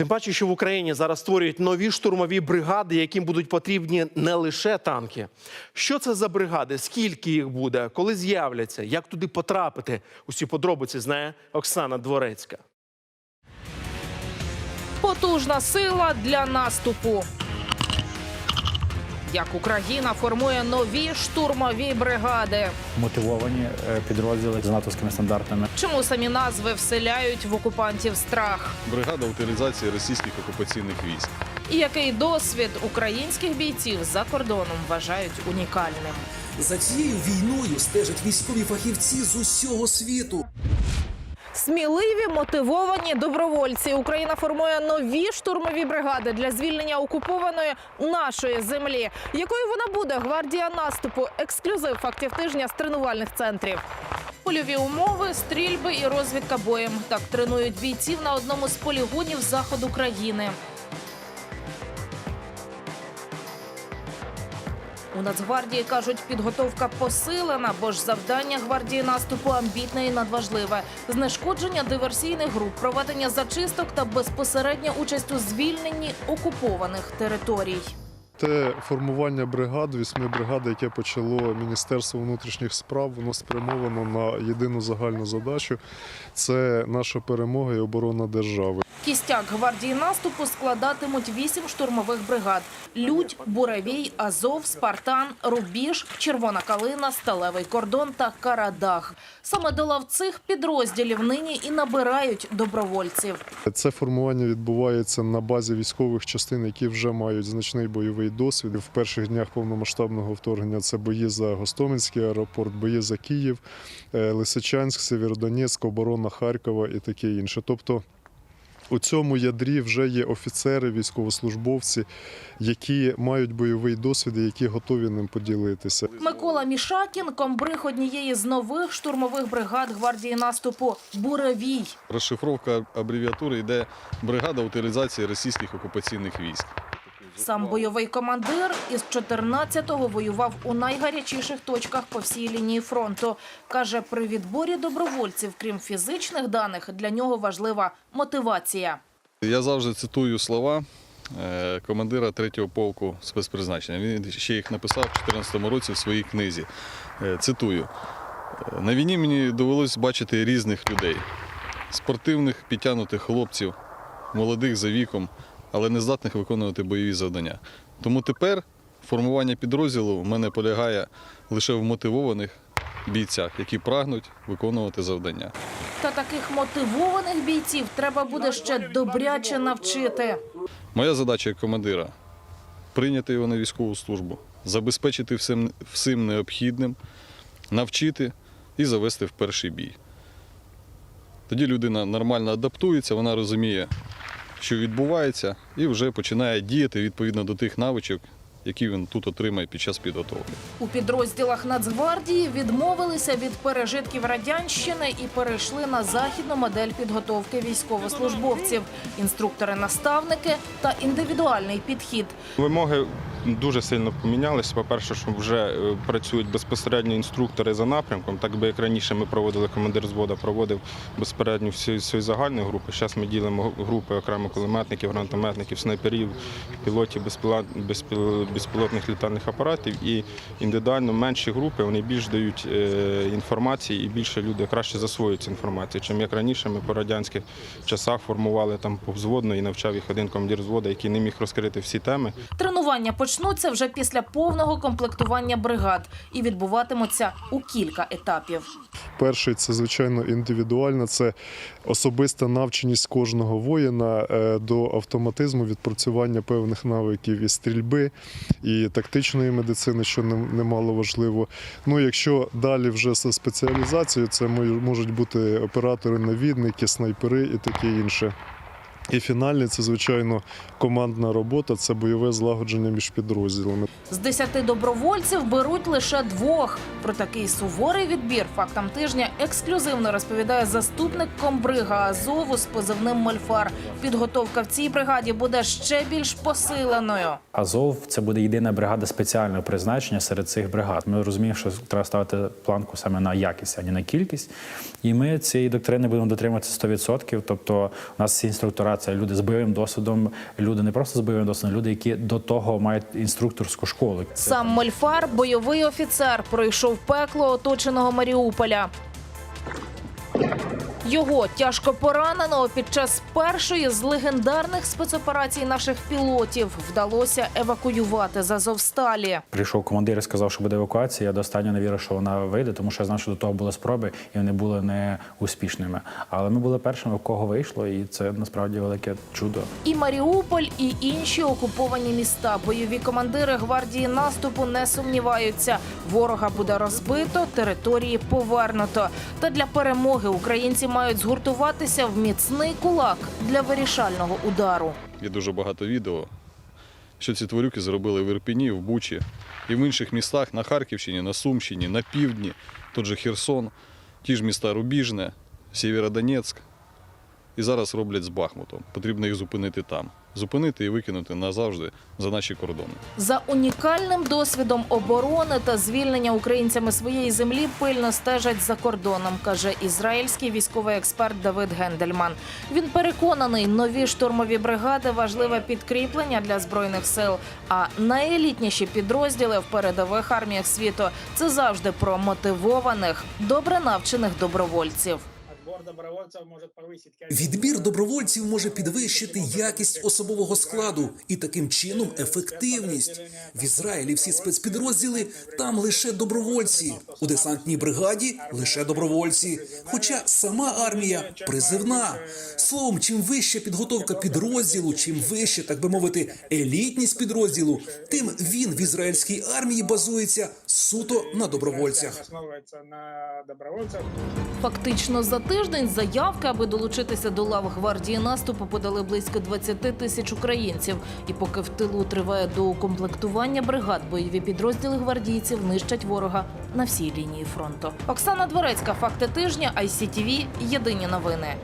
Тим паче, що в Україні зараз створюють нові штурмові бригади, яким будуть потрібні не лише танки. Що це за бригади? Скільки їх буде? Коли з'являться? Як туди потрапити? Усі подробиці знає Оксана Дворецька. Потужна сила для наступу. Як Україна формує нові штурмові бригади. мотивовані е, підрозділи за натовськими стандартами. Чому самі назви вселяють в окупантів страх? бригада утилізації російських окупаційних військ. І який досвід українських бійців за кордоном вважають унікальним? За цією війною стежать військові фахівці з усього світу. Сміливі мотивовані добровольці. Україна формує нові штурмові бригади для звільнення окупованої нашої землі. Якою вона буде гвардія наступу? Ексклюзив фактів тижня з тренувальних центрів. Польові умови, стрільби і розвідка боєм. Так тренують бійців на одному з полігонів заходу країни. У Нацгвардії кажуть, підготовка посилена, бо ж завдання гвардії наступу амбітне і надважливе: знешкодження диверсійних груп, проведення зачисток та безпосередня участь у звільненні окупованих територій. Те формування бригад, вісьми бригад, яке почало Міністерство внутрішніх справ, воно спрямовано на єдину загальну задачу це наша перемога і оборона держави. Кістяк гвардії наступу складатимуть вісім штурмових бригад: Людь, Буревій, Азов, Спартан, Рубіж, Червона Калина, Сталевий кордон та Карадах. Саме до лав цих підрозділів нині і набирають добровольців. Це формування відбувається на базі військових частин, які вже мають значний бойовий досвід. В перших днях повномасштабного вторгнення це бої за Гостомельський аеропорт, бої за Київ, е, Лисичанськ, Сєвєродонецьк, оборона Харкова і таке інше. Тобто у цьому ядрі вже є офіцери, військовослужбовці, які мають бойовий досвід і які готові ним поділитися. Микола Мішакін – комбриг однієї з нових штурмових бригад гвардії наступу «Буревій». Розшифровка абревіатури йде бригада утилізації російських окупаційних військ. Сам бойовий командир із 14-го воював у найгарячіших точках по всій лінії фронту. Каже, при відборі добровольців, крім фізичних даних, для нього важлива мотивація. Я завжди цитую слова е, командира 3-го полку спецпризначення. Він ще їх написав у 2014 році в своїй книзі. Е, Цитую: «Е, на війні мені довелось бачити різних людей: спортивних, підтягнутих хлопців, молодих за віком, але не здатних виконувати бойові завдання. Тому тепер формування підрозділу в мене полягає лише в мотивованих бійцях, які прагнуть виконувати завдання. Та таких мотивованих бійців треба буде ще добряче навчити. Моя задача як командира прийняти його на військову службу, забезпечити всім, всім необхідним, навчити і завести в перший бій. Тоді людина нормально адаптується, вона розуміє, що відбувається, і вже починає діяти відповідно до тих навичок, які він тут отримає під час підготовки. У підрозділах Нацгвардії відмовилися від пережитків радянщини і перейшли на західну модель підготовки військовослужбовців, інструктори-наставники та індивідуальний підхід. Вимоги дуже сильно помінялися. По-перше, що вже е, працюють безпосередньо інструктори за напрямком, так би як раніше ми проводили командир взвода, проводив безпосередньо всю, всю загальну групу. Зараз ми ділимо групи окремо кулеметників, гранатометників, снайперів, пілотів безпілотних літальних апаратів і індивідуально менші групи вони більш дають е, інформації і більше люди краще засвоюють цю інформацію. Чим як раніше ми по радянських часах формували там повзводно і навчав їх один командир взвода, який не міг розкрити всі теми. Тренування почнуться вже після повного комплектування бригад і відбуватимуться у кілька етапів. Перший це звичайно індивідуально, це особиста навченість кожного воїна е, до автоматизму відпрацювання певних навиків і стрільби, і тактичної медицини, що нем- немало важливо. Ну, якщо далі вже за спеціалізацією, це мож- можуть бути оператори, навідники, снайпери і таке інше. І фінальний це, звичайно, командна робота, це бойове злагодження між підрозділами. З десяти добровольців беруть лише двох. Про такий суворий відбір фактам тижня ексклюзивно розповідає заступник комбрига Азову з позивним Мольфар. Підготовка в цій бригаді буде ще більш посиленою. Азов це буде єдина бригада спеціального призначення серед цих бригад. Ми розуміємо, що треба ставити планку саме на якість, а не на кількість. І ми цієї доктрини будемо дотримуватися 100%. Тобто, у нас всі інструктора це люди з бойовим досвідом, люди не просто з бойовим досвідом, люди, які до того мають інструкторську школу. Сам Мольфар, бойовий офіцер, пройшов пекло оточеного Маріуполя. Його тяжко пораненого під час першої з легендарних спецоперацій наших пілотів вдалося евакуювати з Азовсталі. Прийшов командир і сказав, що буде евакуація. Я до останнього не вірив, що вона вийде, тому що я знав, що до того були спроби, і вони були не успішними. Але ми були першими, в кого вийшло, і це насправді велике чудо. І Маріуполь, і інші окуповані міста. Бойові командири гвардії наступу не сумніваються. Ворога буде розбито, території повернуто. Та для перемоги українці мають згуртуватися в міцний кулак для вирішального удару. Є дуже багато відео, що ці тварюки зробили в Ірпіні, в Бучі і в інших містах на Харківщині, на Сумщині, на півдні, тут же Херсон, ті ж міста Рубіжне, Сєвєродонецьк. І зараз роблять з Бахмутом. Потрібно їх зупинити там. Зупинити і викинути назавжди за наші кордони. За унікальним досвідом оборони та звільнення українцями своєї землі пильно стежать за кордоном, каже ізраїльський військовий експерт Давид Гендельман. Він переконаний, нові штурмові бригади важливе підкріплення для збройних сил. А найелітніші підрозділи в передових арміях світу це завжди про мотивованих, добре навчених добровольців. Відбір добровольців може підвищити якість особового складу і таким чином ефективність. В Ізраїлі всі спецпідрозділи там лише добровольці. У десантній бригаді лише добровольці. Хоча сама армія призивна. Словом, чим вища підготовка підрозділу, чим вище, так би мовити, елітність підрозділу, тим він в ізраїльській армії базується суто на добровольцях. Фактично за тиждень заявки, аби долучитися до лав гвардії наступу, подали близько 20 тисяч українців. І поки в тилу триває доукомплектування бригад, бойові підрозділи гвардійців нищать ворога на всій лінії фронту. Оксана Дворецька, факти тижня, ICTV, Єдині новини.